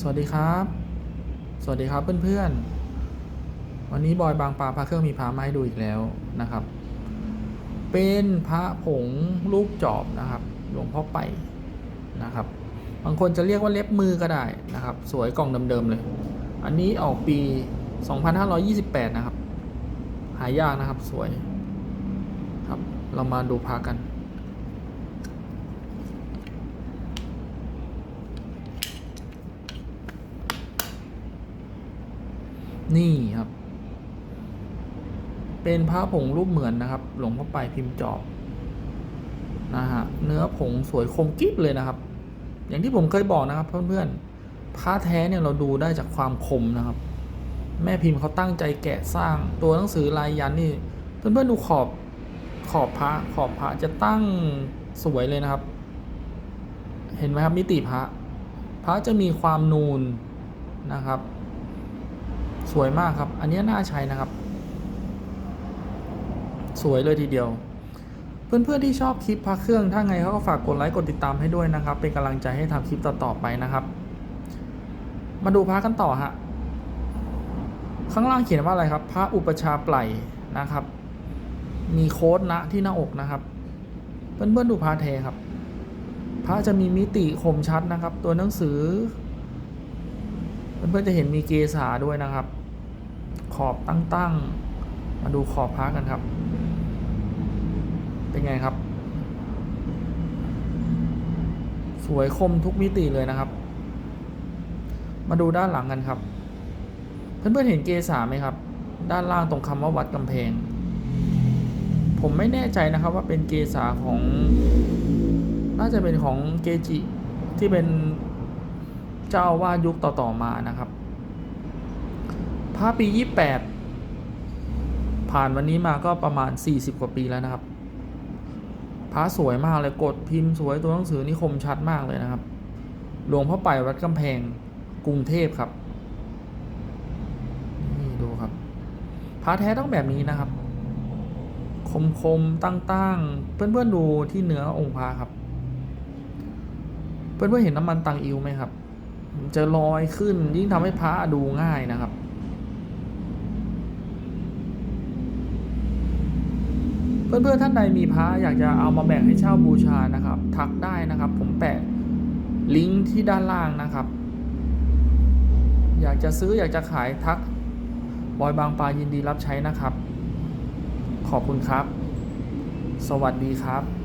สวัสดีครับ สวัสดีครับเพื่อนๆ วันนี้บอยบางปลาพระเครื่องมีพระมาให้ดูอีกแล้วนะครับ เป็นพระผงรูปจอบนะครับ หลวงพ่อไปนะครับ บางคนจะเรียกว่าเล็บมือก็ได้นะครับ สวยกล่องเดิมๆเลย อันนี้ออกปี 2528 นะครับ หายากนะครับสวยครับ เรามาดูพระกัน นี่ครับ เป็นพระผงรูปเหมือนนะครับ หลวงพ่อไปพิมพ์จอบนะฮะเนื้อผงสวยคมกิ๊บเลยนะครับ อย่างที่ผมเคยบอกนะครับ เพื่อนๆพระแท้เนี่ยเราดูได้จากความคมนะครับ แม่พิมพ์เขาตั้งใจแกะสร้างตัวหนังสือลายยันนี่ เพื่อนๆดูขอบขอบพระขอบพระจะตั้งสวยเลยนะครับ เห็นไหมครับมิติพระพระจะมีความนูนนะครับ สวยมากครับ อันนี้น่าใช้นะครับ สวยเลยทีเดียว เพื่อนๆที่ชอบคลิปพระเครื่อง ถ้าไงเขาก็ฝากกดไลค์กดติดตามให้ด้วยนะครับ เป็นกำลังใจให้ทำคลิปต่อๆไปนะครับ มาดูพระกันต่อฮะข้างล่างเขียนว่าอะไรครับ พระอุปชาย์ไพลนะครับ มีโค้ดนะที่หน้าอกนะครับ เพื่อนๆดูพระแทครับ พระจะมีมิติคมชัดนะครับ ตัวหนังสือ เพื่อนๆจะเห็นมีเกษาด้วยนะครับ ขอบตั้งๆ มาดูขอบพระกันครับ เป็นไงครับ สวยคมทุกมิติเลยนะครับ มาดูด้านหลังกันครับ เพื่อนๆเห็นเกษาไหมครับ ด้านล่างตรงคำว่าวัดกำแพง ผมไม่แน่ใจนะครับว่าเป็นเกษาของ น่าจะเป็นของเกจิที่เป็นเจ้าว่ายุคต่อๆมานะครับ พระปี 28 ผ่านวันนี้มาก็ประมาณ 40 กว่าปีแล้วนะครับพระสวยมากเลยกดพิมพ์สวยตัวหนังสือนี่คมชัดมากเลยนะครับ หลวงพ่อไปวัดกำแพงกรุงเทพครับ นี่ดูครับพระแท้ต้องแบบนี้นะครับ คมคมตั้งๆ เพื่อนๆดูที่เนื้อองค์พระครับ เพื่อนๆเห็นน้ำมันตังอิวไหมครับ จะลอยขึ้นยิ่งทำให้พระดูง่ายนะครับ เพื่อนๆท่านใดมีพระอยากจะเอามาแบ่งให้เช่าบูชานะครับ ทักได้นะครับ ผมแปะลิงก์ที่ด้านล่างนะครับ อยากจะซื้ออยากจะขายทักบอยบางปลายินดีรับใช้นะครับ ขอบคุณครับ สวัสดีครับ